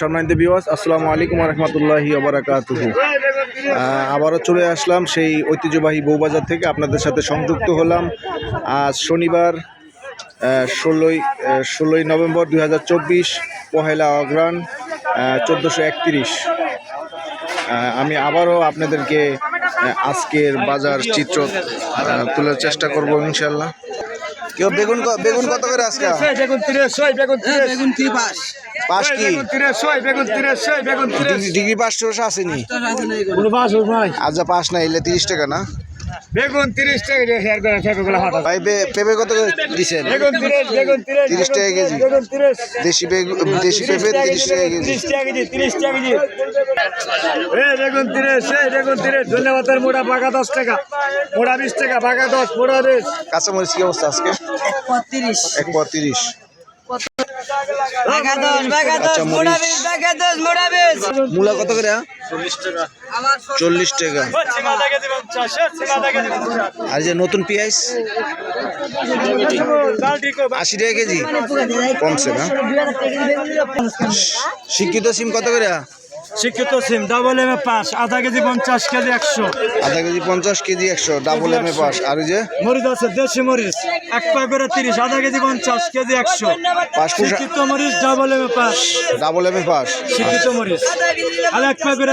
সম্মানিত বিওয়াস আসসালামু আলাইকুম রহমতুল্লাহি আবরাকাতুহু আবারও চলে আসলাম সেই ঐতিহ্যবাহী বউবাজার থেকে। আপনাদের সাথে সংযুক্ত হলাম। আজ শনিবার ষোলোই ষোলোই নভেম্বর দুই হাজার চব্বিশ পহেলা অগ্রাণ চোদ্দোশো একত্রিশ। আমি আবারও আপনাদেরকে আজকের বাজার চিত্র তোলার চেষ্টা করব ইনশাল্লাহ কেউ বেগুন বেগুন কত করে আজকে? বেগুন তিরিশ বেগুন তিরিশ। বেগুন পাঁচ কি? তিরিশ ছয় বেগুন তিরিশ বেগুন তিরিশ। ডিগ্রি- ডিগ্রি পাঁচ শোষ আসেনি আজ পাস না এলে তিরিশ টাকা না? বেগুন তিরিশ টাকা দিয়ে শেয়ার করে সেগুলো হঠাৎ। ভাই পেঁপে কত করে দিছেন? বেগুন তিরিশ বেগুন তিরিশ তিরিশ টাকা কেজি। বেগুন তিরিশ। দেশি বেগুন দেশি পেঁপে তিরিশ টাকা কেজি তিরিশ টাকা কেজি তিরিশ টাকা কেজি। এ বেগুন তিরিশ এই বেগুন তিরিশ। পাকা দশ টাকা। বিশ টাকা পাকা দশ বিশ। কাঁচামরিচ কি অবস্থা আজকে? পঁয়ত্রিশ। এক পর আচ্ছা, মূলা কত করে চল্লিশ টাকা। আর যে নতুন পেঁয়াজ আশি টাকা কেজি। কমছে না শিক্ষিত সিম কত করে শিক্ষিত সিম ডাবল এম এ পাস আধা কেজি পঞ্চাশ কেজি একশো। আধা কেজি পঞ্চাশ কেজি একশো ডাবল এম এ পাস আর যে? মরিচ আছে দেশি মরিচ এক পা করে তিরিশ আধা কেজি পঞ্চাশ কেজি একশো। শিক্ষিত মরিচ double M A pass double M A pass শিক্ষিত মরিচ। আর এক পা করে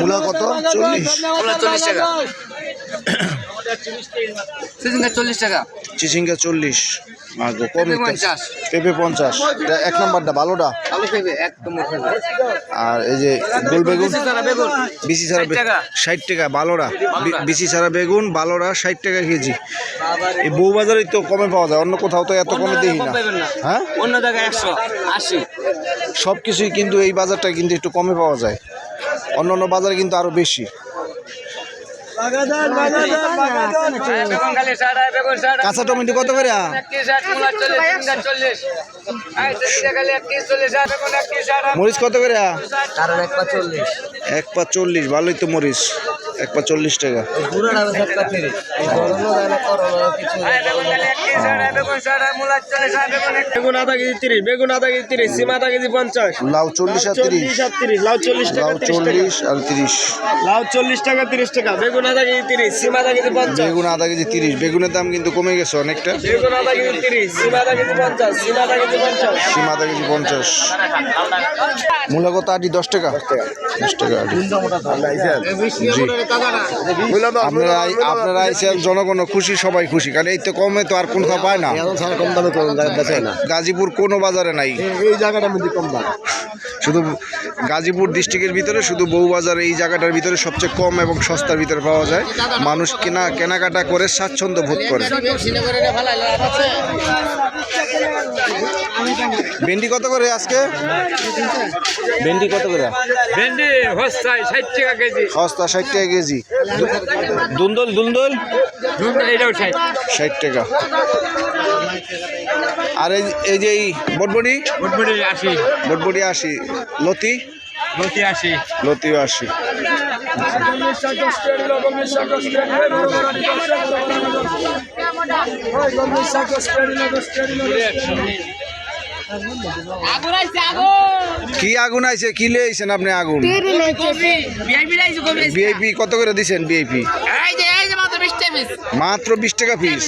মূলা কত? চল্লিশ। চল্লিশ টাকা সিজনটা চল্লিশ টাকা। চিচিঙ্গা চল্লিশ। আগো কম পেঁপে ইত্যাদি। পঞ্চাশ। পেঁপে পঞ্চাশ। এটা এক নম্বরটা ভালোটা? আর এই যে গোল বেগুন? বিসি 60 ষাট টাকা। বালোরা বিসি ছাড়া বেগুন বালোরা ষাট টাকা কেজি। এই বউবাজারে তো কমে পাওয়া যায় অন্য কোথাও তো এত কমে দেখি না। হ্যাঁ? অন্য জায়গায় একশো আশি। সব কিছুই কিন্তু এই বাজারটা কিন্তু একটু কমে পাওয়া যায়। অন্য অন্য বাজারে কিন্তু আরও বেশি বেগুন খালি ষাট আর বেগুন ষাট কাঁচা টমেটো কত করে? একত্রিশ ষাট মরিচ কত করে? এক পা চল্লিশ। এক পা চল্লিশ ভালোই তো মরিচ। এক পা চল্লিশ টাকা বেগুন আধা কেজি তিরিশ বেগুন আধা কেজি তিরিশ সিম আধা কেজি পঞ্চাশ লাউ চল্লিশ আর তিরিশ আর তিরিশ লাউ চল্লিশ টাকা চল্লিশ আর তিরিশ লাউ চল্লিশ টাকা তিরিশ টাকা বেগুন আধা কেজি তিরিশ সিম আধা কেজি পঞ্চাশ বেগুন আধা কেজি তিরিশ বেগুনের দাম কিন্তু কমে গেছে অনেকটা বেগুন আধা কেজি তিরিশ সিম আধা কেজি পঞ্চাশ সিম আধা কেজি পঞ্চাশ সিম আধা কেজি পঞ্চাশ মূলা কত আটি দশ টাকা দশ টাকা আটি জি আপনারা আপনারা জনগণ খুশি সবাই খুশি। কারণ এই তো কমে তো আর কোনটা পায় না। কম দামে করুন বেচে না। গাজীপুর কোনো বাজারে নাই। এই জায়গাটা কম দাম। শুধু গাজীপুর ডিস্ট্রিক্টের ভিতরে শুধু বউবাজার এই জায়গাটার ভিতরে সবচেয়ে কম এবং সস্তার ভিতরে পাওয়া যায়। মানুষ কেনা কেনাকাটা করে স্বাচ্ছন্দ্য বোধ করে। ভেন্ডি কত করে আজকে? ভেন্ডি কত করে? ভেন্ডি ষাট টাকা কেজি। সস্তা ষাট টাকা কেজি। দুন্দল দুন্দল? ষাট। ষাট টাকা। আর এই এই যে এই বটবটি? বুটবুটি আশি। বটবটি আশি। লতি? লতিও আশি। কি আগুন আইছে? কি লেছেন আপনি আগুন? বিআইপি কত করে দিছেন বিআইপি মাত্র বিশ টাকা পিস।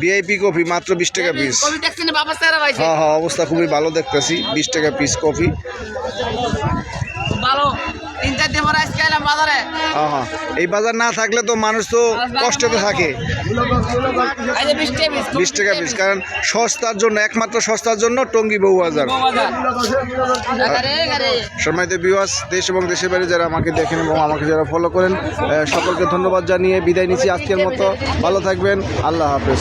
ভিআইপি কফি মাত্র বিশ টাকা পিস। হ্যাঁ হ্যাঁ অবস্থা খুবই ভালো দেখতেছি। বিশ টাকা পিস কফি। ভালো। তিন চার দিন পরে আজকে এলাম বাজারে। এই বাজার না থাকলে তো মানুষ তো কষ্টতে থাকে। বিশ টাকা পিস বিশ টাকা পিস কারণ সস্তার জন্য একমাত্র সস্তার জন্য টঙ্গি বউ বাজার। সম্মানিত বিওয়াস দেশ এবং দেশের বাইরে যারা আমাকে দেখেন এবং আমাকে যারা ফলো করেন সকলকে ধন্যবাদ জানিয়ে বিদায় নিচ্ছি আজকের মতো। ভালো থাকবেন আল্লাহ হাফেজ।